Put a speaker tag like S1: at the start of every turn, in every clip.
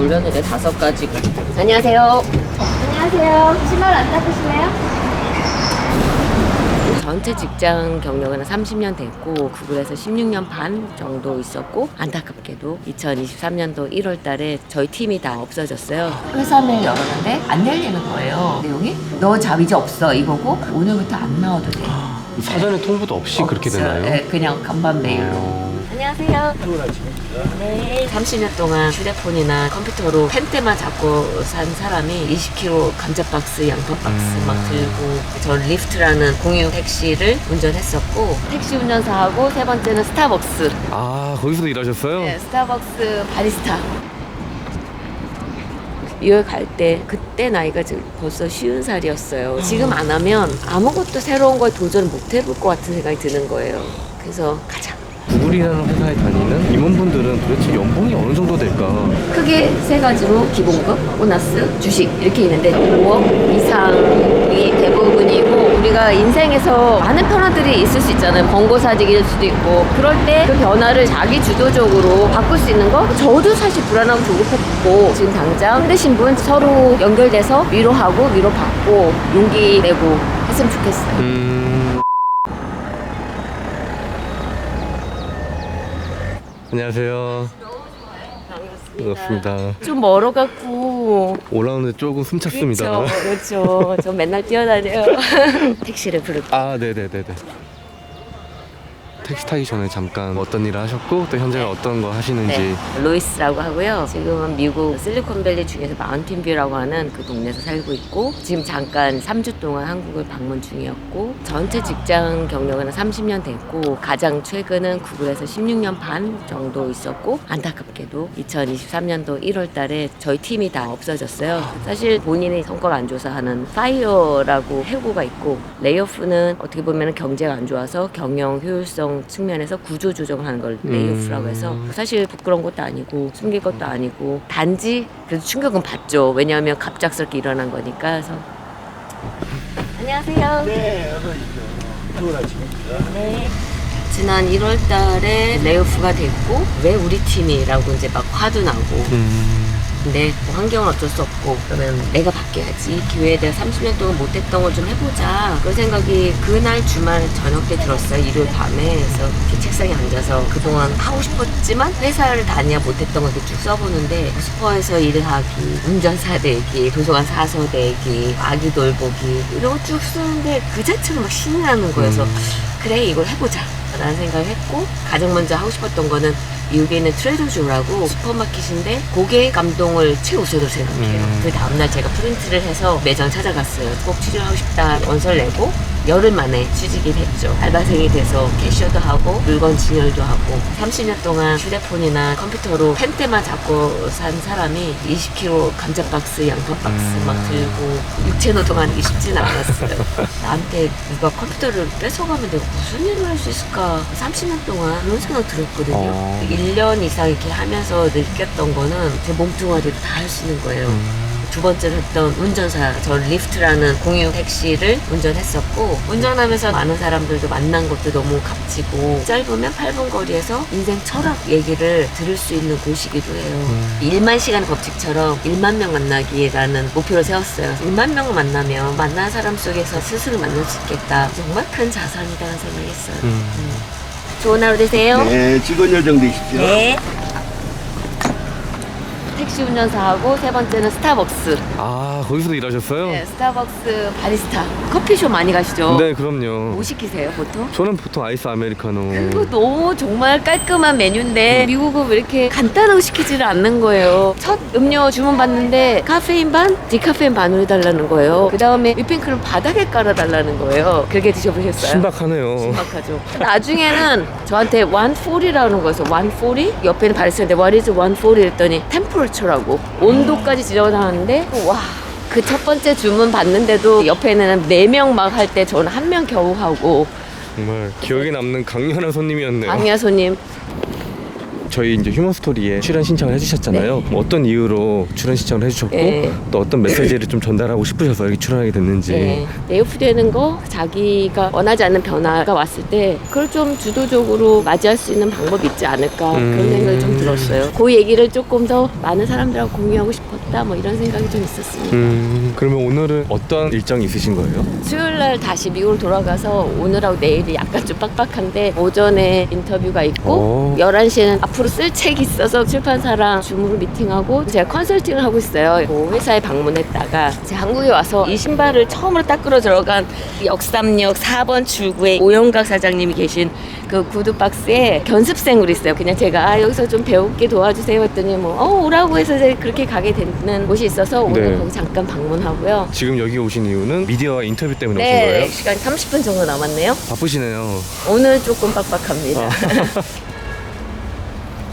S1: 올렸는데 다섯 가지고. 안녕하세요.
S2: 안녕하세요. 신발 안 닦으실래요?
S1: 전체 직장 경력은 30년 됐고 구글에서 16년 반 정도 있었고 안타깝게도 2023년도 1월 달에 저희 팀이 다 없어졌어요. 회사를 열었는데 안 열리는 거예요. 내용이 너잡 이제 없어 이거고 오늘부터 안 나와도 돼.
S3: 사전에 통보도 없이 그렇게
S1: 없어요.
S3: 되나요?
S1: 네, 그냥 간판 메일로.
S3: 어,
S1: 안녕하세요. 네. 30년 동안 휴대폰이나 컴퓨터로 펜대만 잡고 산 사람이 20kg 감자 박스, 양파 박스
S3: 음.
S1: 막 들고 저 리프트라는 공유 택시를 운전했었고 택시 운전사하고 세 번째는 스타벅스.
S3: 아 거기서도 일하셨어요?
S1: 네, 스타벅스 바리스타. 유월 갈때 그때 나이가 지금 벌써 쉬운 살이었어요. 지금 안 하면 아무것도 새로운 걸 도전 못 해볼 것 같은 생각이 드는 거예요. 그래서 가자.
S3: 구글이라는 회사에 다니는 임원분들은 도대체 연봉이 어느 정도 될까?
S1: 크게 세 가지로 기본급, 보너스, 주식 이렇게 있는데 5억 이상이 대부분이고 우리가 인생에서 많은 변화들이 있을 수 있잖아요. 권고사직일 수도 있고 그럴 때 그 변화를 자기 주도적으로 바꿀 수 있는 거 저도 사실 불안하고 조급했고 지금 당장 힘드신 분 서로 연결돼서 위로하고 위로받고 용기 내고 했으면 좋겠어요.
S3: 음... 안녕하세요. 반갑습니다.
S1: 좀 멀어갖고
S3: 올라오는데 조금 숨찼습니다.
S1: 그렇죠, 그렇죠. 저 맨날 뛰어다녀요. 택시를 부르고.
S3: 아, 네네네네. 택시 타기 전에 잠깐 어떤 일을 하셨고 또 현재 어떤 거 하시는지
S1: 네, 로이스라고 하고요. 지금은 미국 실리콘밸리 중에서 마운틴뷰라고 하는 그 동네에서 살고 있고 지금 잠깐 3주 동안 한국을 방문 중이었고 전체 직장 경력은 30년 됐고 가장 최근은 구글에서 16년 반 정도 있었고 안타깝게도 2023년도 1월 달에 저희 팀이 다 없어졌어요. 사실 본인이 성과가 안 좋아서 하는 파이어라고 해고가 있고 레이오프는 어떻게 보면 경제가 안 좋아서 경영 효율성 측면에서 구조 조정을 하는 걸 레이오프라고 해서
S3: 음.
S1: 사실 부끄러운 것도 아니고 숨길 것도 아니고 단지 그래도 충격은 받죠. 왜냐하면 갑작스럽게 일어난 거니까. 그래서 안녕하세요. 네, 네. 지난 1월 달에 레이오프가 됐고 왜 우리 팀이라고 이제 막 화도 나고
S3: 음...
S1: 근데 뭐 환경은 어쩔 수 없고 그러면 내가 바뀌어야지. 이 기회에 내가 30년 동안 못했던 걸 좀 해보자. 그런 생각이 그날 주말 저녁 때 들었어요 일요일 밤에. 그래서 이렇게 책상에 앉아서 그동안 하고 싶었지만 회사를 다녀야 못했던 걸 이렇게 쭉 써보는데 슈퍼에서 일을 하기 운전사 되기 도서관 사서 되기 아기 돌보기 이런 거 쭉 쓰는데 그 자체로 막 신이 나는 거예요 그래서 그래 이걸 해보자 라는 생각을 했고 가장 먼저 하고 싶었던 거는 미국에 있는 트레더주라고 슈퍼마켓인데 고객 감동을 최우선으로 생각해요.
S3: 음.
S1: 그 다음날 제가 프린트를 해서 매장 찾아갔어요. 꼭 취직을 하고 싶다 원서를 내고 열흘 만에 취직을 했죠. 알바생이 돼서 캐셔도 하고 물건 진열도 하고 30년 동안 휴대폰이나 컴퓨터로 펜대만 잡고 산 사람이 20kg 감자 박스, 양파 박스
S3: 음.
S1: 막 들고 육체 노동 하는 게 쉽지는 않았어요. 나한테 누가 컴퓨터를 뺏어가면 내가 무슨 일을 할 수 있을까? 30년 동안 그런 생각 들었거든요.
S3: 어.
S1: 1년 이상 이렇게 하면서 느꼈던 거는 제 몸뚱아리로 다 할 수 있는 거예요. 두 번째로 했던 운전사, 저 리프트라는 공유 택시를 운전했었고, 운전하면서 많은 사람들도 만난 것도 너무 값지고, 짧으면 8분 거리에서 인생 철학 얘기를 들을 수 있는 곳이기도 해요. 1만 시간 법칙처럼 1만 명 만나기라는 목표를 세웠어요. 1만 명을 만나면 만난 사람 속에서 스스로 만날 수 있겠다. 정말 큰 자산이라는 생각했어요.
S3: 음.
S1: 좋은 하루 되세요.
S4: 네, 직원 요정 되십시오.
S1: 네. 택시 운전사하고 세 번째는 스타벅스.
S3: 아 거기서도 일하셨어요?
S1: 네, 스타벅스 바리스타. 커피숍 많이 가시죠?
S3: 네 그럼요
S1: 뭐 시키세요, 보통?
S3: 저는 보통 아이스 아메리카노
S1: 그거 너무 정말 깔끔한 메뉴인데 미국은 왜 이렇게 간단하고 시키지를 않는 거예요. 첫 음료 주문 받는데 카페인 반, 디카페인 반으로 해달라는 거예요. 그 다음에 휘핑크림 바닥에 깔아달라는 거예요. 그렇게 드셔보셨어요?
S3: 신박하네요
S1: 신박하죠. 나중에는 저한테 140이라는 거였어. 140? 옆에는 바리스타인데 what is 140? 했더니 temperature라고. 온도까지 지적을 하는데 와. 그 첫 번째 주문 받는데도 옆에는 네 명 막 할 때 저는 한 명 겨우 하고.
S3: 정말 기억에 남는 강렬한 손님이었네요.
S1: 강야 손님
S3: 저희 이제 휴먼 스토리에 출연 신청을 해주셨잖아요. 뭐 어떤 이유로 출연 신청을 해주셨고
S1: 네.
S3: 또 어떤 메시지를 좀 전달하고 싶으셔서 이렇게 출연하게 됐는지.
S1: 네. 내오프되는 거 자기가 원하지 않는 변화가 왔을 때 그걸 좀 주도적으로 맞이할 수 있는 방법이 있지 않을까
S3: 음.
S1: 그런 생각이 좀 들었어요. 그 얘기를 조금 더 많은 사람들하고 공유하고 싶었다 뭐 이런 생각이 좀 있었습니다.
S3: 음, 그러면 오늘은 어떤 일정이 있으신 거예요?
S1: 수요일 날 다시 미국으로 돌아가서 오늘하고 내일이 약간 좀 빡빡한데 오전에 인터뷰가 있고
S3: 오.
S1: 11시에는 앞으로 쓸 책이 있어서 출판사랑 줌으로 미팅하고 제가 컨설팅을 하고 있어요. 그 회사에 방문했다가 제가 한국에 와서 이 신발을 처음으로 닦으러 들어간 역삼역 4번 출구에 오영각 사장님이 계신 그 구두박스에 견습생으로 있어요. 그냥 제가 아, 여기서 좀 배우게 도와주세요 했더니 뭐 어, 오라고 해서 이제 그렇게 가게 되는 곳이 있어서 오늘
S3: 네.
S1: 거기 잠깐 방문하고요.
S3: 지금 여기 오신 이유는 미디어와 인터뷰 때문에 오신
S1: 네,
S3: 거예요?
S1: 시간 30분 정도 남았네요.
S3: 바쁘시네요.
S1: 오늘 조금 빡빡합니다.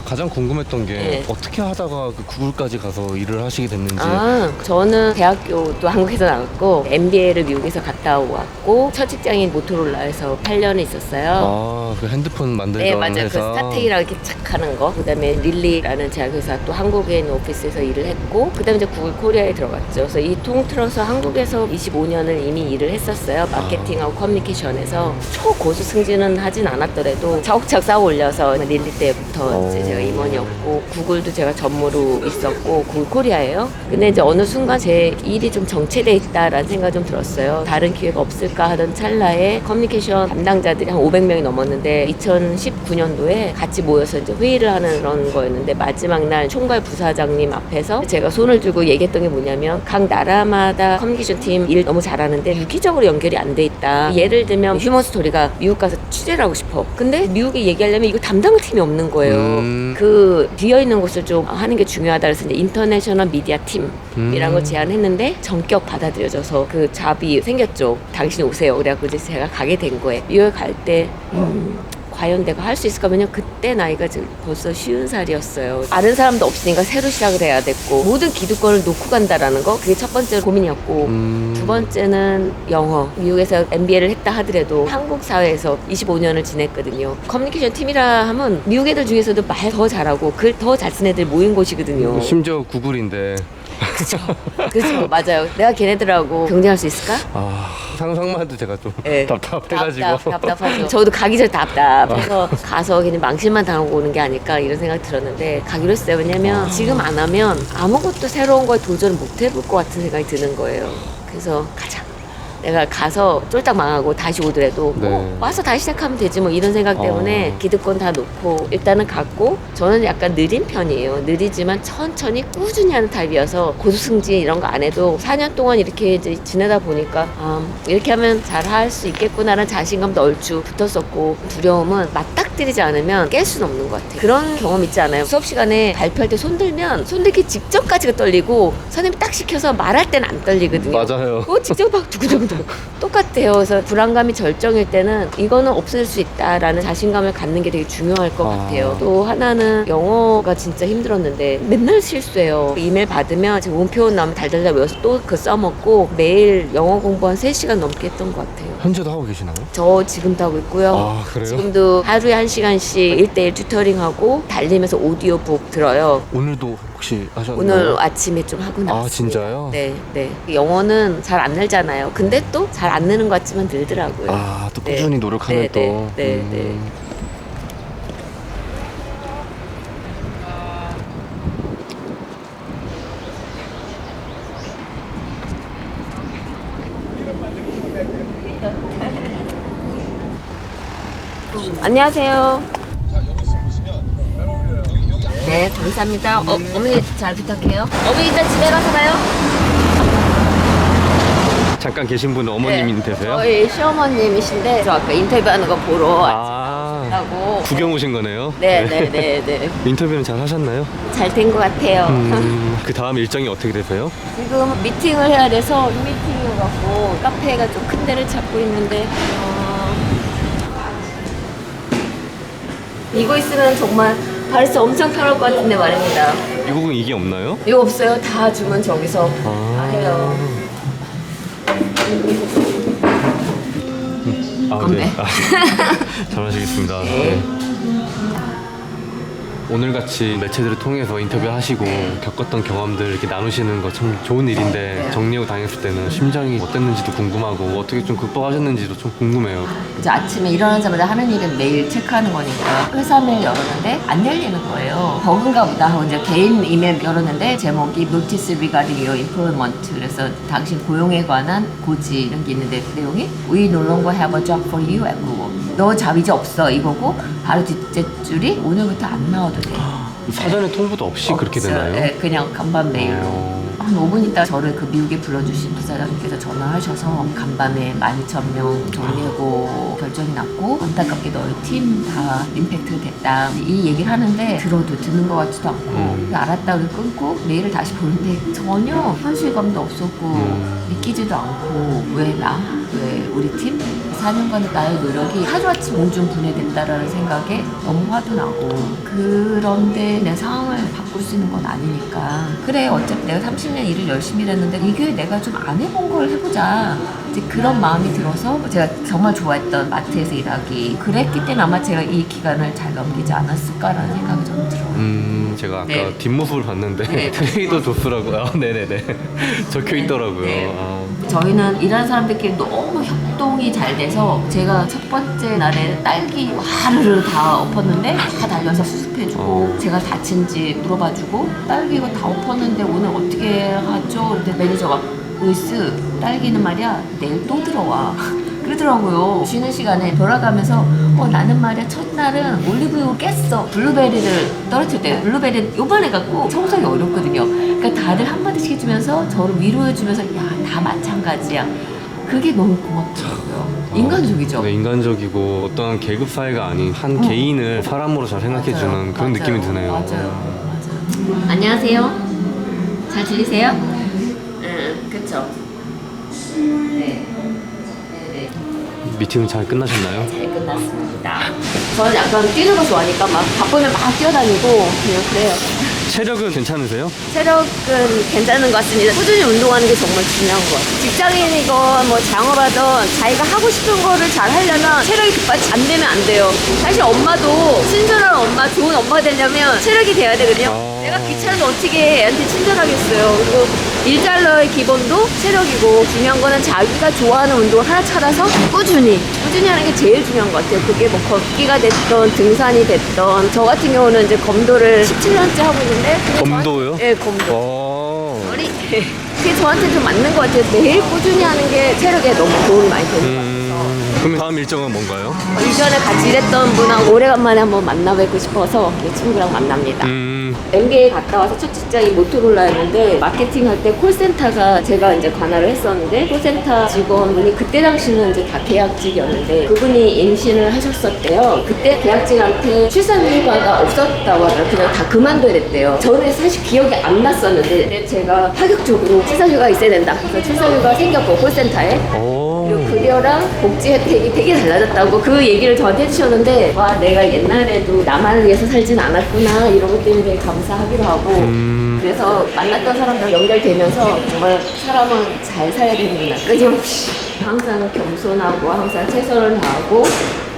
S3: 가장 궁금했던 게
S1: 네.
S3: 어떻게 하다가 그 구글까지 가서 일을 하시게 됐는지.
S1: 아, 저는 대학교도 한국에서 나왔고 MBA를 미국에서 갔다 왔고 첫 직장인 모토로라에서 8년을 있었어요.
S3: 아, 그 핸드폰 만들던
S1: 네 맞아요
S3: 회사.
S1: 그 스타텍이라고 이렇게 착 하는 거 그다음에 릴리라는 제약회사 또 한국에 있는 오피스에서 일을 했고 그다음에 이제 구글 코리아에 들어갔죠 그래서 이 통틀어서 한국에서 25년을 이미 일을 했었어요 마케팅하고 커뮤니케이션에서 초고수 승진은 하진 않았더라도 차곡차곡 쌓아 올려서 릴리 때부터 이제
S3: 오.
S1: 제가 임원이었고 구글도 제가 전무로 있었고 구글 코리아예요 근데 이제 어느 순간 제 일이 좀 정체돼 있다라는 생각이 좀 들었어요 다른 기회가 없을까 하던 찰나에 커뮤니케이션 담당자들이 한 500명이 넘었는데 2019년도에 같이 모여서 이제 회의를 하는 그런 거였는데 마지막 날 총괄 부사장님 앞에서 제가 손을 들고 얘기했던 게 뭐냐면 각 나라마다 커뮤니케이션 팀 일 너무 잘하는데 유기적으로 연결이 안 돼 있다. 예를 들면 휴먼 스토리가 미국 가서 취재를 하고 싶어. 근데 미국에 얘기하려면 이거 담당 팀이 없는 거예요.
S3: 음.
S1: 그 비어 있는 곳을 좀 하는 게 중요하다 그래서 이제 인터내셔널 미디어 팀이라는 걸
S3: 음.
S1: 제안했는데 전격 받아들여져서 그 잡이 생겼죠. 당신이 오세요. 그래갖고 이제 제가 가게 된 거예요. 미국에 갈때 음, 과연 내가 할 수 있을까? 왜냐면 그때 나이가 지금 벌써 쉬운 살이었어요. 아는 사람도 없으니까 새로 시작을 해야 됐고 모든 기득권을 놓고 간다라는 거 그게 첫 번째 고민이었고
S3: 음.
S1: 두 번째는 영어. 미국에서 MBA를 했다 하더라도 한국 사회에서 25년을 지냈거든요. 커뮤니케이션 팀이라 하면 미국 애들 중에서도 말 더 잘하고 글 더 잘 쓰는 애들 모인 곳이거든요.
S3: 심지어 구글인데
S1: 그렇죠. 맞아요. 내가 걔네들하고 경쟁할 수 있을까?
S3: 아, 상상만 해도 제가 좀
S1: 네.
S3: 답답해가지고
S1: 답답, 답답하죠. 저도 가기 전에 답답해서 가서 그냥 망신만 당하고 오는 게 아닐까 이런 생각이 들었는데 가기로 했어요. 왜냐면 지금 안 하면 아무것도 새로운 거에 도전을 못 해볼 것 같은 생각이 드는 거예요. 그래서 가자. 내가 가서 쫄딱 망하고 다시 오더라도 뭐
S3: 네.
S1: 와서 다시 시작하면 되지 뭐 이런 생각 때문에
S3: 어.
S1: 기득권 다 놓고 일단은 갔고 저는 약간 느린 편이에요. 느리지만 천천히 꾸준히 하는 타입이어서 고수승진 이런 거 안 해도 4년 동안 이렇게 이제 지내다 보니까 아, 이렇게 하면 잘 할 수 있겠구나라는 자신감도 얼추 붙었었고 두려움은 맞닥뜨리지 않으면 깰 수는 없는 것 같아요. 그런 경험 있지 않아요? 수업 시간에 발표할 때 손 들면 손 들기 직전까지가 떨리고 선생님이 딱 시켜서 말할 때는 안 떨리거든요.
S3: 맞아요.
S1: 그거 직접 막 두구두 구두구 똑같아요. 그래서 불안감이 절정일 때는 이거는 없을 수 있다라는 자신감을 갖는 게 되게 중요할 것
S3: 아.
S1: 같아요. 또 하나는 영어가 진짜 힘들었는데 맨날 실수해요. 이메일 받으면 제가 원표현 나오면 달달달 외워서 또 그 써먹고 매일 영어 공부 한 3시간 넘게 했던 것 같아요.
S3: 현재도 하고 계시나요?
S1: 저 지금도 하고 있고요.
S3: 아, 그래요?
S1: 지금도 하루에 한 시간씩 1대1 튜터링하고 달리면서 오디오북 들어요.
S3: 오늘도 혹시 하셨나요?
S1: 오늘 아침에 좀 하고 나왔어요.
S3: 아, 진짜요?
S1: 네, 네. 영어는 잘 안 늘잖아요. 근데 또 잘 안 느는 것 같지만 늘더라고요.
S3: 아, 또
S1: 네.
S3: 꾸준히 노력하면
S1: 네,
S3: 또.
S1: 네, 네,
S3: 음.
S1: 네. 안녕하세요. 네, 감사합니다. 어, 어머니 잘 부탁해요. 어머니 일단 집에 가서 가요.
S3: 잠깐 계신 분은 어머님이
S1: 네,
S3: 되세요?
S1: 저희 시어머님이신데 저 아까 인터뷰하는 거 보러
S3: 아,
S1: 왔다고.
S3: 구경 오신 거네요?
S1: 네, 네, 네, 네.
S3: 인터뷰는 잘 하셨나요?
S1: 잘 된 것 같아요.
S3: 음, 그 다음 일정이 어떻게 되세요?
S1: 지금 미팅을 해야 돼서 미팅을 갖고 카페가 좀 큰 데를 찾고 있는데 어... 이거 있으면 정말 발에서 엄청 편할 것 같은데 말입니다.
S3: 미국은 이게 없나요?
S1: 이거 없어요? 다 주문 저기서 다
S3: 아.
S1: 해요.
S3: 아, 네.
S1: 음, 건배.
S3: 아, 잘 마시겠습니다. 네.
S1: 네.
S3: 네. 오늘 같이 매체들을 통해서 인터뷰하시고 겪었던 경험들 이렇게 나누시는 거 참 좋은 일인데 정리하고 다녔을 때는 심정이 어땠는지도 궁금하고 어떻게 좀 극복하셨는지도 좀 궁금해요.
S1: 이제 아침에 일어나자마자 하는 일은 매일 체크하는 거니까 회사 메일 열었는데 안 열리는 거예요. 버그인가 보다 하고 이제 개인 이메일 열었는데 제목이 Notice regarding your employment 그래서 당신 고용에 관한 고지 이런 게 있는데 그 내용이 We no longer have a job for you at Google. 너 잡이지 없어 이거고 바로 뒤째 줄이 오늘부터 안 나와도 돼.
S3: 사전에 통보도 없이 그렇게
S1: 없어요.
S3: 되나요?
S1: 네, 그냥 간밤 메일로.
S3: 어.
S1: 한 5분 있다 저를 그 미국에 불러주신 부사장님께서 전화하셔서 간밤에 12,000명 정리해고 결정이 났고 안타깝게 너희 팀 다 임팩트 됐다 이 얘기를 하는데 들어도 듣는 것 같지도 않고
S3: 음.
S1: 알았다 고 끊고 메일을 다시 보는데 전혀 현실감도 없었고
S3: 음.
S1: 믿기지도 않고 왜 나? 왜 우리 팀? 4년간의 나의 노력이 하루아침 공중 분해됐다라는 생각에 너무 화도 나고 그런데 내 상황을 바꿀 수 있는 건 아니니까 그래 어차피 내가 30년 일을 열심히 했는데 이 교회 내가 좀 안 해본 걸 해보자 이제 그런 마음이 들어서 제가 정말 좋아했던 마트에서 일하기 그랬기 때문에 아마 제가 이 기간을 잘 넘기지 않았을까라는 생각이 저는 들어요
S3: 음, 제가 아까
S1: 네.
S3: 뒷모습을 봤는데
S1: 네.
S3: 트레이더 조스라고 아, 네네네 적혀 있더라고요.
S1: 네.
S3: 아,
S1: 저희는 일하는 사람들끼리 너무 협동이 잘 돼서 제가 첫 번째 날에 딸기 와르르 다 엎었는데 다 달려서 수습해주고
S3: 어.
S1: 제가 다친지 물어봐주고 딸기 이거 다 엎었는데 오늘 어떻게 하죠? 근데 매니저가 으스 딸기는 말이야 내일 또 들어와. 그러더라고요. 쉬는 시간에 돌아가면서 어 나는 말이야 첫날은 올리브유 깼어. 블루베리를 떨어뜨릴 때 블루베리 요번에 갖고 청소하기 어렵거든요. 그러니까 다들 한마디씩 해주면서 저를 위로해주면서 야 다 마찬가지야 그게 너무 고맙더라고요 인간적이죠
S3: 네, 인간적이고 어떤 계급 사회가 아닌 한 개인을 사람으로 잘 생각해주는
S1: 맞아요.
S3: 그런
S1: 맞아요.
S3: 느낌이 드네요.
S1: 맞아요. 맞아요. 안녕하세요. 잘 들리세요? 응, 그쵸. 네. 네네.
S3: 미팅은 잘 끝나셨나요?
S1: 잘 끝났습니다. 저는 약간 뛰는 거 좋아하니까 막 바쁘면 막 뛰어다니고 그냥 그래요.
S3: 체력은 괜찮으세요?
S1: 체력은 괜찮은 것 같습니다. 꾸준히 운동하는 게 정말 중요한 것 같아요. 직장인이건 뭐 장어라든 자기가 하고 싶은 거를 잘 하려면 체력이 급받치 안 되면 안 돼요. 사실 엄마도 친절한 엄마, 좋은 엄마가 되려면 체력이 돼야 되거든요.
S3: 어.
S1: 내가 귀찮은데 어떻게 애한테 친절하겠어요. 그리고 일잘러의 기본도 체력이고 중요한 거는 자기가 좋아하는 운동을 하나 찾아서 꾸준히 꾸준히 하는 게 제일 중요한 것 같아요. 그게 뭐 걷기가 됐던 등산이 됐던 저 같은 경우는 이제 검도를 17년째 하고 있는데
S3: 검도요?
S1: 예, 검도.
S3: 어.
S1: 머리 그게 저한테 좀 맞는 것 같아요. 매일 꾸준히 하는 게 체력에 너무 도움이 많이 되는 것 같아서.
S3: 음, 그럼 다음 일정은 뭔가요?
S1: 어, 이전에 같이 일했던 분하고 오래간만에 한번 만나뵙고 싶어서 이 친구랑 만납니다.
S3: 음,
S1: MBA 갔다 와서 첫 직장이 모토로라였는데 마케팅 할 때 콜센터가 제가 이제 관할을 했었는데 콜센터 직원분이 그때 당시는 이제 다 계약직이었는데 그분이 임신을 하셨었대요. 그때 계약직한테 출산휴가가 없었다고 하더라고요. 그냥 다 그만둬야 됐대요. 저는 사실 기억이 안 났었는데 근데 제가 파격적으로 출산휴가 있어야 된다. 그래서 출산휴가 생겼고 콜센터에
S3: 오.
S1: 급여랑 복지 혜택이 되게 달라졌다고 그 얘기를 저한테 해주셨는데 와 내가 옛날에도 나만을 위해서 살진 않았구나 이런 것 때문에 감사하기도 하고.
S3: 음,
S1: 그래서 만났던 사람들 연결되면서 정말 사람은 잘 살아야 되는구나. 끊임없이. 항상 겸손하고 항상 최선을 다하고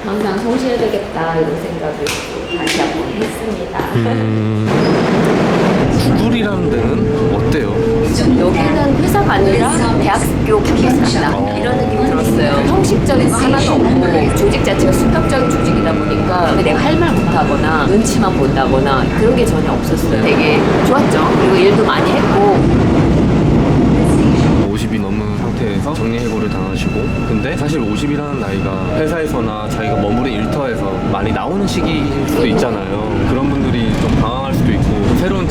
S1: 항상 성실해야 되겠다 이런 생각을 또 다시 한번 했습니다.
S3: 음. 구글이라는 데는 어때요?
S1: 여기는 회사가 아니라 대학교 캠퍼스다 이런 느낌이 들었어요. 형식적인 거 하나도 없고 조직 자체가 수평적인 조직이다 보니까 내가 할 말 못하거나 눈치만 본다거나 그런 게 전혀 없었어요. 되게 좋았죠. 그리고 일도 많이 했고
S3: 50이 넘은 상태에서 정리해고를 당하시고 근데 사실 50이라는 나이가 회사에서나 자기가 머무른 일터에서 많이 나오는 시기일 수도 있잖아요 그런 분들이 좀 방황할 수도 있고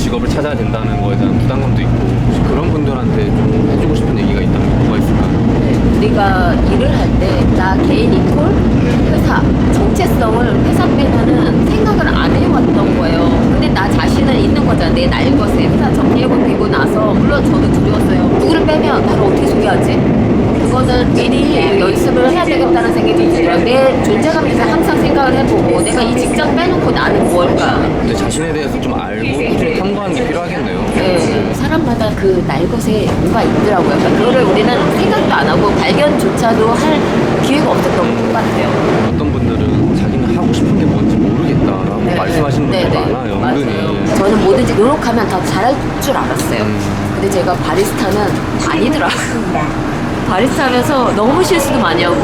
S3: 직업을 찾아야 된다는 거에 대한 부담감도 있고 혹시 그런 분들한테 좀 해주고 싶은 얘기가 있다면 뭐가 있을까요?
S1: 우리가 일을 할 때 나 개인 이꼴 회사 정체성을 회사 빼면은 생각을 안 해왔던 거예요. 근데 나 자신은 있는 거잖아. 내 날 것에 회사 정리해고 되고 나서 물론 저도 두려웠어요. 누구를 빼면 나를 어떻게 소개하지? 그거는 미리 연습을 해야 되겠다는 생각이 들어요. 내 존재감에 대해서 항상 생각을 해보고 내가 이 직장 빼놓고 나는 무엇일까?
S3: 근데 자신에 대해서 좀 알고 꾸준히 탐구하는 게 필요하겠네요
S1: 네, 사람마다 그 날 것에 뭐가 있더라고요. 그러니까 그거를 우리는 생각도 안 하고 발견조차도 할 기회가 없었던 것 같아요.
S3: 어떤 분들은 자기는 하고 싶은 게 뭔지 모르겠다라고
S1: 네.
S3: 말씀하시는 분들
S1: 네 네,
S3: 많아요,
S1: 맞아요.
S3: 은근히.
S1: 저는 뭐든지 노력하면 다 잘할 줄 알았어요.
S3: 음.
S1: 근데 제가 바리스타는 아니더라고요. 바리스타 하면서 너무 실수도 많이 하고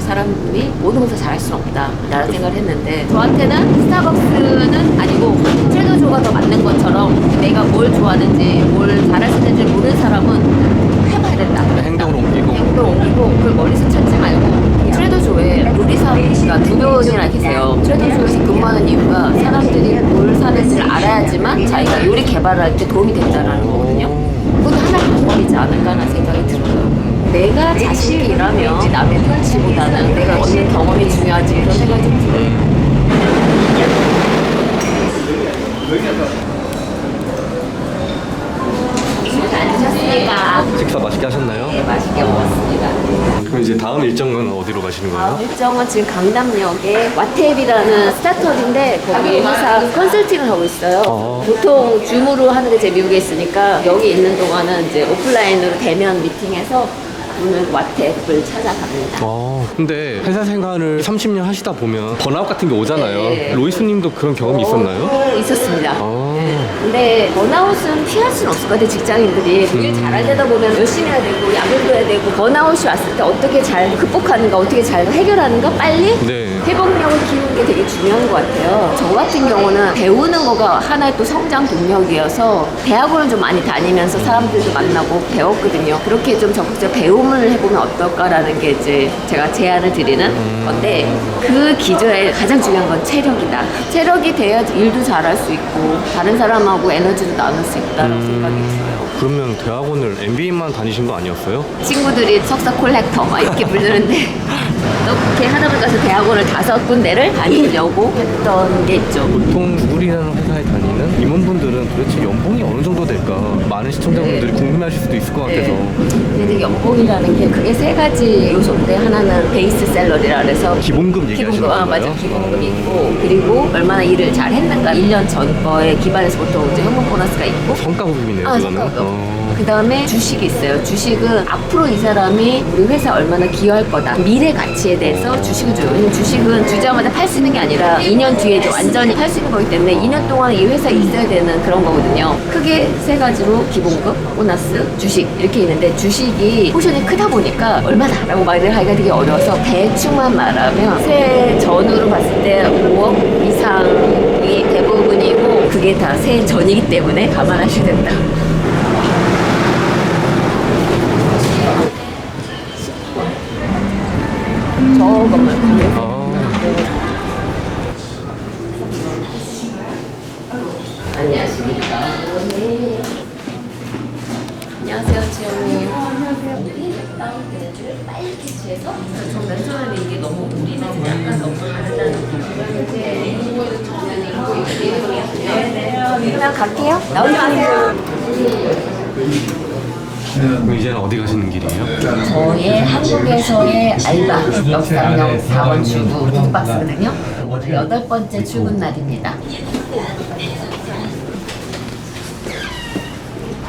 S1: 사람이 모든 것을 잘할 수는 없다. 라는 생각을 했는데 저한테는 스타벅스는 아니고 트레더조가 더 맞는 것처럼 내가 뭘 좋아하는지 뭘 잘할 수 있는지 모르는 사람은 해봐야 된다.
S3: 행동으로 옮기고.
S1: 행동을 옮기고 그걸 머릿속 찾지 말고 트레더조에 요리사가 두 분이나 계세요. 트레더조에서 근무하는 이유가 사람들이 뭘 사는지를 알아야지만 자기가 요리 개발할 때 도움이 된다는 거거든요. 그것도 하나의 방법이지 않을까라는 생각이 들어요. 내가 자신이 일하면 남의 눈치보다는 내가 얻는 경험이 중요하지 그런 생각이 좀 들어요. 잘 드셨습니까?
S3: 식사 맛있게 하셨나요?
S1: 네, 맛있게 먹었습니다.
S3: 그럼 이제 다음 일정은 어디로 가시는
S1: 다음
S3: 거예요?
S1: 일정은 지금 강남역에 와테비라는 스타트업인데 거기 회사 컨설팅을 하고 있어요.
S3: 어.
S1: 보통 줌으로 하는 게 제 미국에 있으니까 여기 있는 동안은 이제 오프라인으로 대면 미팅해서 오늘 와테앱을 찾아갑니다.
S3: 어, 근데 회사 생활을 30년 하시다 보면 번아웃 같은 게 오잖아요.
S1: 네.
S3: 로이스 님도 그런 경험이 있었나요?
S1: 어, 있었습니다.
S3: 아,
S1: 근데 번아웃은 피할 수는 없을 것 같아요 직장인들이.
S3: 음.
S1: 일 잘할 때다 보면 열심히 해야 되고 야근도 해야 되고 번아웃이 왔을 때 어떻게 잘 극복하는가 어떻게 잘 해결하는가 빨리
S3: 네.
S1: 회복력을 키우는 게 되게 중요한 것 같아요. 저 같은 경우는 배우는 거가 하나의 또 성장 동력이어서 대학원을 좀 많이 다니면서 사람들도 만나고 배웠거든요. 그렇게 좀 적극적 배움을 해보면 어떨까라는 게 이제 제가 제안을 드리는 건데 그 기저에 가장 중요한 건 체력이다. 체력이 돼야 일도 잘할 수 있고 다른 사람하고 에너지도 나눌 수 있다는 생각이 있어요.
S3: 그러면 대학원을 MBA만 다니신 거 아니었어요?
S1: 친구들이 석사 콜렉터 막 이렇게 부르는데 어떻게 하다 보니까 대학원을 다섯 군데를 다니려고 했던 게 있죠.
S3: 보통 구글이라는 회사에 다니는 임원분들은 도대체 연봉이 어느 정도 될까? 많은 시청자분들이 궁금해하실 수도 있을 것 같아서.
S1: 네. 근데 연봉이라는 게 그게 세 가지 요소인데 하나는 베이스 셀러리라 그래서
S3: 기본급 얘기하시는
S1: 기본급, 아? 맞아. 기본급이 있고 그리고 얼마나 일을 잘 했는가 1년 전 거에 기반해서 보통 이제 현금 보너스가 있고
S3: 성과급이네요,
S1: 아,
S3: 그거는.
S1: 성과급.
S3: 어.
S1: 그 다음에 주식이 있어요. 주식은 앞으로 이 사람이 우리 회사 얼마나 기여할 거다. 미래 가치에 대해서 주식을 줘요. 왜냐면 주식은 주자마자 팔 수 있는 게 아니라 2년 뒤에 이제 완전히 팔 수 있는 거기 때문에 2년 동안 이 회사에 있어야 되는 그런 거거든요. 크게 세 가지로 기본급, 보너스, 주식 이렇게 있는데 주식이 포션이 크다 보니까 얼마다라고 말을 하기가 되게 어려워서 대충만 말하면 세 전후로 봤을 때 5억 이상이 대부분이고 그게 다 세 전이기 때문에 감안하셔야 된다. 저것만 안녕하십니까. 네. 안녕하세요, 지영님. 다운되는 빨리 캐치해서 저 맨처음에 이게 너무 우리는 약간 너무 다르다는 거. 그냥 갈게요. 나오지 마세요.
S3: 그럼 이제는 어디 가시는 길이에요?
S1: 저의 한국에서의 알바 역삼역 4번 출구 독박스거든요. 여덟 번째 출근 날입니다.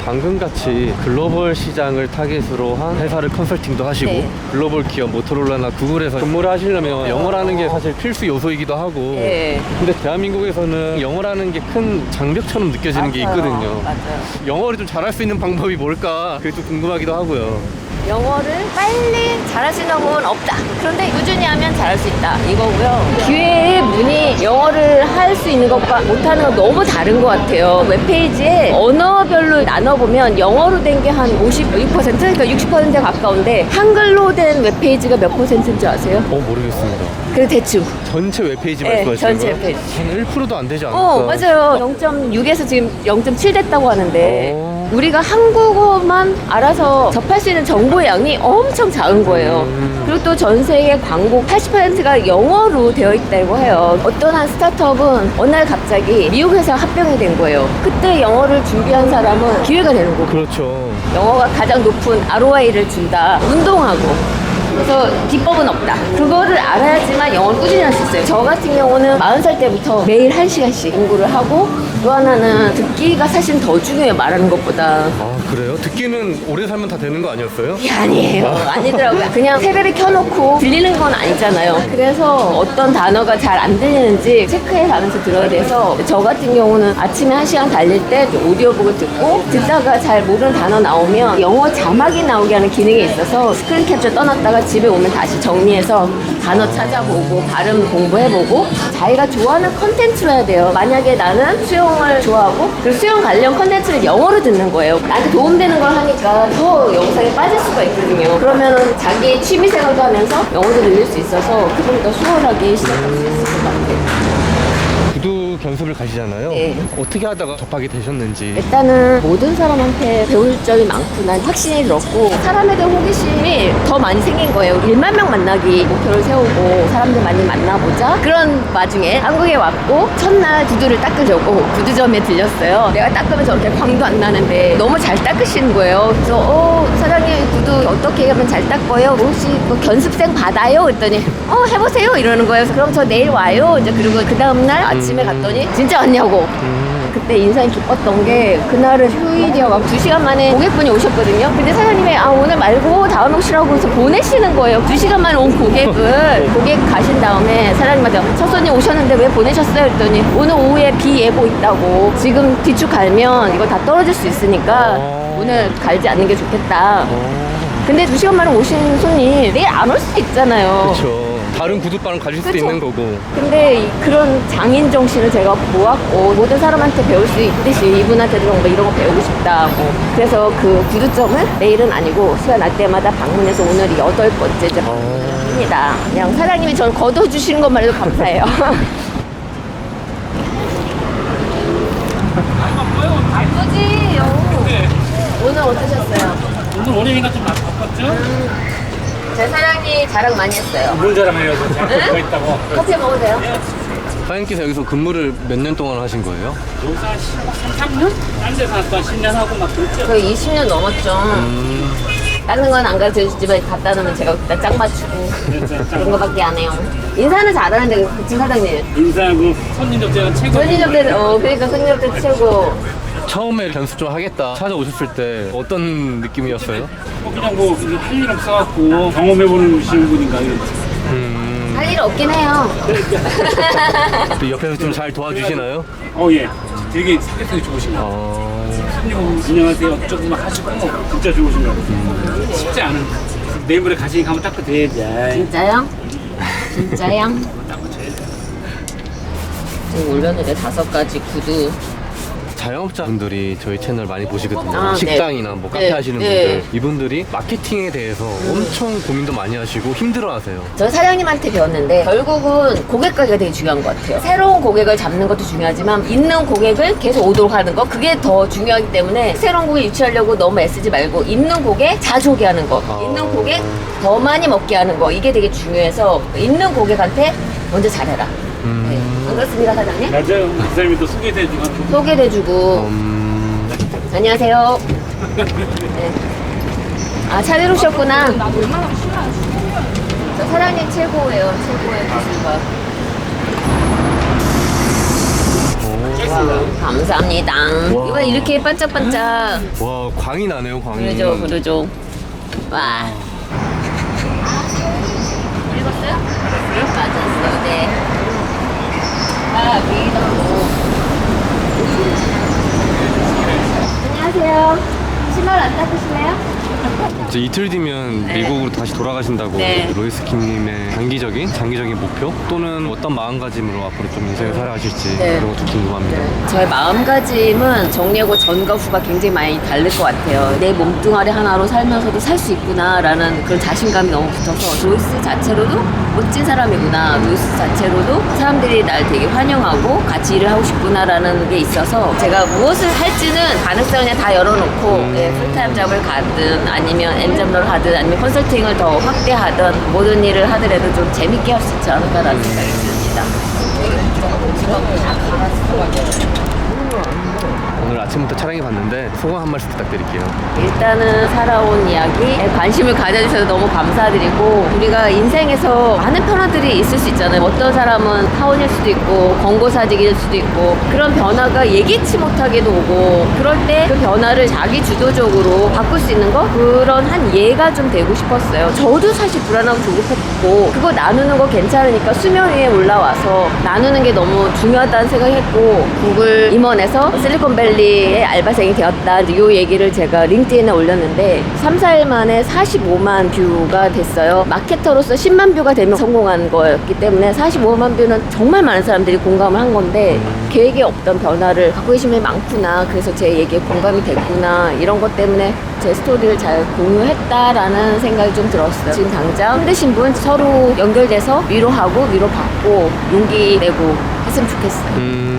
S3: 방금같이 글로벌 시장을 타겟으로 한 회사를 컨설팅도 하시고
S1: 네.
S3: 글로벌 기업 모토로라나 구글에서 근무를 하시려면 영어라는 게 사실 필수 요소이기도 하고
S1: 네.
S3: 근데 대한민국에서는 영어라는 게 큰 장벽처럼 느껴지는 게
S1: 맞아요.
S3: 있거든요
S1: 맞아요.
S3: 영어를 좀 잘할 수 있는 방법이 뭘까 그게 좀 궁금하기도 하고요
S1: 영어를 빨리 잘할 수 있는 방법은 없다. 그런데 꾸준히 하면 잘할 수 있다. 이거고요. 기회의 문이 영어를 할 수 있는 것과 못하는 건 너무 다른 것 같아요. 웹페이지에 언어별로 나눠보면 영어로 된 게 한 56%, 그러니까 60%에 가까운데 한글로 된 웹페이지가 몇 퍼센트인 줄 아세요?
S3: 어 모르겠습니다
S1: 그래 대충.
S3: 전체 웹페이지
S1: 네,
S3: 말씀하시는
S1: 전체
S3: 거예요?
S1: 웹페이지.
S3: 한 1%도 안 되지 않을까
S1: 어, 맞아요. 0.6에서 지금 0.7 됐다고 하는데
S3: 어.
S1: 우리가 한국어만 알아서 접할 수 있는 정보의 양이 엄청 작은 거예요.
S3: 음.
S1: 그리고 또 전 세계 광고 80%가 영어로 되어 있다고 해요. 어떤 한 스타트업은 어느 날 갑자기 미국 회사 합병이 된 거예요. 그때 영어를 준비한 사람은 기회가 되는 거고
S3: 그렇죠
S1: 영어가 가장 높은 ROI를 준다. 운동하고. 그래서 비법은 없다. 그거를 알아야지만 영어를 꾸준히 할 수 있어요. 저 같은 경우는 40살 때부터 매일 1시간씩 공부를 하고 또 하나는 듣기가 사실 더 중요해요. 말하는 것보다.
S3: 아 그래요? 듣기는 오래 살면 다 되는 거 아니었어요?
S1: 그게 아니에요. 아니더라고요. 그냥 테레비 켜놓고 들리는 건 아니잖아요. 그래서 어떤 단어가 잘 안 들리는지 체크해 가면서 들어야 돼서 저 같은 경우는 아침에 한 시간 달릴 때 오디오북을 듣고 듣다가 잘 모르는 단어 나오면 영어 자막이 나오게 하는 기능이 있어서 스크린 캡처 떠났다가 집에 오면 다시 정리해서 단어 찾아보고 발음 공부해보고 자기가 좋아하는 컨텐츠로 해야 돼요. 만약에 나는 수영 을 좋아하고 그 수영 관련 컨텐츠를 영어로 듣는 거예요. 나한테 도움되는 걸 하니까 더 영상에 빠질 수가 있거든요. 그러면은 자기 취미 생활도 하면서 영어도 늘릴 수 있어서 그좀 더 수월하게 시작할 수 있을 것 같아요.
S3: 구두 견습을 가시잖아요.
S1: 네.
S3: 어떻게 하다가 접하게 되셨는지.
S1: 일단은 모든 사람한테 배울 점이 많구나 확신이 들었고 사람에 대한 호기심이 더 많이 생긴 거예요. 1만 명 만나기 목표를 세우고 사람들 많이 만나보자. 그런 와중에 한국에 왔고 첫날 구두를 닦으려고 구두점에 들렸어요. 내가 닦으면 저렇게 광도 안 나는데 너무 잘 닦으시는 거예요. 그래서 어 사장님 구두 어떻게 하면 잘 닦어요? 혹시 뭐 견습생 받아요? 그랬더니 어 해보세요. 이러는 거예요. 그래서 그럼 저 내일 와요. 이제 그리고 그 다음날 아침에 갔 더니 진짜 왔냐고 그때 인상이 깊었던 게 그날은 휴일이어가지고 두 시간 만에 고객분이 오셨거든요. 근데 사장님이 아 오늘 말고 다음에 오시라고 해서 보내시는 거예요. 두 시간 만에 온 고객을 고객 가신 다음에 사장님한테 첫 손님 오셨는데 왜 보내셨어요? 했더니 오늘 오후에 비 예보 있다고 지금 뒤축 갈면 이거 다 떨어질 수 있으니까
S3: 어.
S1: 오늘 갈지 않는 게 좋겠다.
S3: 어,
S1: 근데 두 시간 만에 오신 손님 내일 안 올 수도 있잖아요.
S3: 그렇죠. 다른 구두바랑 가실 수도
S1: 그쵸.
S3: 있는 거고.
S1: 근데 이- 그런 장인 정신을 제가 보았고 모든 사람한테 배울 수 있듯이 이분한테도 뭐 이런 거 배우고 싶다 뭐 그래서 그 구두점을 내일은 아니고 시간 날 때마다 방문해서 오늘이 여덟 번째죠
S3: 어.
S1: 입니다 그냥 사장님이 저를 걷어주시는 것만 해도 감사해요 바쁘지요 오늘 어떠셨어요?
S4: 오늘 월요일이니까 좀 바빴죠?
S1: 제 사장님 자랑 많이 했어요
S4: 뭘 자랑해요? 제가
S1: 응?
S4: 그거 있다고.
S1: 커피 먹으세요?
S3: 사장님께서 여기서 근무를 몇 년 동안 하신 거예요?
S4: 여기서 한 3년? 딴 데서 한 10년 하고 막 그랬죠?
S1: 거의 20년 넘었죠
S3: 음,
S1: 다른 건 안 가르쳐 주지만 갖다 놓으면 제가 그때 짝 맞추고
S4: 그랬죠.
S1: 그런 거밖에 안 해요. 인사는 잘하는데 그치 사장님.
S4: 인사하고 손님 접대가 최고.
S1: 손님 접대 어 그러니까 손님 접대 최고.
S3: 처음에 견습 좀 하겠다 찾아오셨을 때 어떤 느낌이었어요?
S4: 뭐 그냥 뭐할일 없어갖고 경험해보는 분인가 이런.
S3: 음,
S1: 할 일 없긴 해요.
S3: 또 옆에서 좀 잘 도와주시나요?
S4: 어 예. 되게 사회성이 좋으신 거.
S3: 어,
S4: 안녕하세요. 어쩌고 막 하시고 진짜 좋으신 거. 쉽지 않은. 가시니까 한번 닦고 돼야지. 아이,
S1: 진짜요? 진짜요? 지금 올렸는데 다섯 가지 구두.
S3: 자영업자분들이 저희 채널 많이 보시거든요.
S1: 아, 네.
S3: 식당이나 뭐 카페
S1: 네,
S3: 하시는
S1: 네.
S3: 분들 이분들이 마케팅에 대해서 엄청 고민도 많이 하시고 힘들어하세요.
S1: 저 사장님한테 배웠는데 결국은 고객 관리가 되게 중요한 것 같아요. 새로운 고객을 잡는 것도 중요하지만 있는 고객을 계속 오도록 하는 거 그게 더 중요하기 때문에 새로운 고객 유치하려고 너무 애쓰지 말고 있는 고객 자주 오게 하는 거
S3: 아.
S1: 있는 고객 더 많이 먹게 하는 거 이게 되게 중요해서 있는 고객한테 먼저 잘해라.
S3: 음.
S1: 네. 안 그렇습니까 사장님?
S4: 맞아요. 그 사람이 또 소개해주고.
S1: 소개해주고
S3: 음,
S1: 안녕하세요. 네. 아, 차 내놓으셨구나. 저 사장님 최고예요. 최고의 기술가. 와, 감사합니다.
S3: 와.
S1: 이거 이렇게 반짝반짝.
S3: 와 광이 나네요 광이.
S1: 그러죠, 그러죠. 와. 읽었어요? 맞았어요, 네.
S2: 안녕하세요. 신발 안 닦으실래요?
S3: 이제 이틀 뒤면
S1: 네.
S3: 미국으로 다시 돌아가신다고
S1: 네.
S3: 로이스 킴님의 장기적인 장기적인 목표 또는 어떤 마음가짐으로 앞으로 좀 인생을 살아가실지
S1: 네.
S3: 그런 것도 궁금합니다.
S1: 저의 마음가짐은 정리하고 전과 후가 굉장히 많이 다를 것 같아요. 내 몸뚱아리 하나로 살면서도 살 수 있구나라는 그런 자신감이 너무 붙어서 로이스 자체로도 멋진 사람이구나. 로이스 자체로도 사람들이 날 되게 환영하고 같이 일을 하고 싶구나라는 게 있어서 제가 무엇을 할지는 가능성을 그냥 다 열어놓고 예, 풀타임 잡을 가든 아니면 엔잡러를 하든 아니면 컨설팅을 더 확대하든 모든 일을 하더라도 좀 재밌게 할 수 있지 않을까라는 생각이 듭니다.
S3: 오늘 아침부터 촬영해 봤는데 소감 한 말씀 부탁드릴게요.
S1: 일단은 살아온 이야기에 관심을 가져주셔서 너무 감사드리고 우리가 인생에서 많은 변화들이 있을 수 있잖아요. 어떤 사람은 타원일 수도 있고 권고사직일 수도 있고 그런 변화가 예기치 못하게도 오고 그럴 때 그 변화를 자기 주도적으로 바꿀 수 있는 거 그런 한 예가 좀 되고 싶었어요. 저도 사실 불안하고 조급했고 그거 나누는 거 괜찮으니까 수면 위에 올라와서 나누는 게 너무 중요하다는 생각했고 구글 임원에서 실리콘밸리 의 알바생이 되었다 이 얘기를 제가 링크드인에 올렸는데 3, 4일 만에 45만 뷰가 됐어요. 마케터로서 10만 뷰가 되면 성공한 거였기 때문에 45만 뷰는 정말 많은 사람들이 공감을 한 건데 계획에 없던 변화를 갖고 계신 분이 많구나. 그래서 제 얘기에 공감이 됐구나. 이런 것 때문에 제 스토리를 잘 공유했다라는 생각이 좀 들었어요. 지금 당장 힘드신 분 서로 연결돼서 위로하고 위로받고 용기 내고 했으면 좋겠어요.
S3: 음,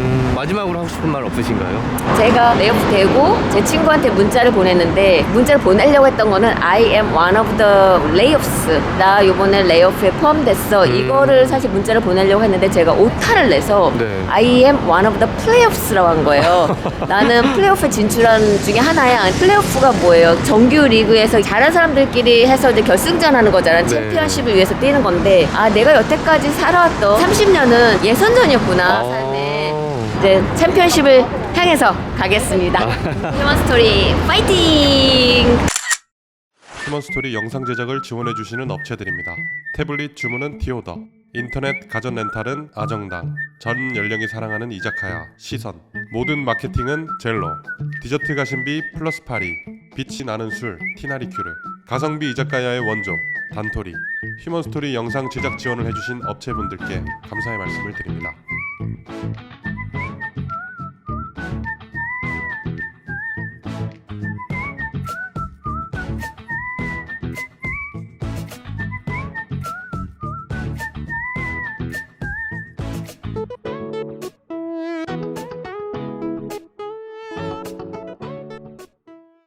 S3: 마지막으로 하고 싶은 말 없으신가요?
S1: 제가 레이오프 되고 제 친구한테 문자를 보냈는데 문자를 보내려고 했던 거는 I am one of the layoffs 나 이번에 레이오프에 포함됐어
S3: 음.
S1: 이거를 사실 문자를 보내려고 했는데 제가 오타를 내서
S3: 네.
S1: I am one of the playoffs라고 한 거예요 나는 플레이오프 진출한 중에 하나야 플레이오프가 뭐예요 정규 리그에서 잘한 사람들끼리 해서 이제 결승전 하는 거잖아
S3: 네.
S1: 챔피언십을 위해서 뛰는 건데 아 내가 여태까지 살아왔던 30년은 예선전이었구나
S3: 어.
S1: 삶에 이제 챔피언십을 향해서 가겠습니다. 휴먼 스토리 파이팅!
S5: 휴먼 스토리 영상 제작을 지원해 주시는 업체들입니다. 태블릿 주문은 디오더, 인터넷 가전 렌탈은 아정당, 전 연령이 사랑하는 이자카야 시선, 모든 마케팅은 젤로, 디저트 가심비 플러스 파리, 빛이 나는 술 티나리큐르, 가성비 이자카야의 원조 단토리, 휴먼 스토리 영상 제작 지원을 해주신 업체분들께 감사의 말씀을 드립니다.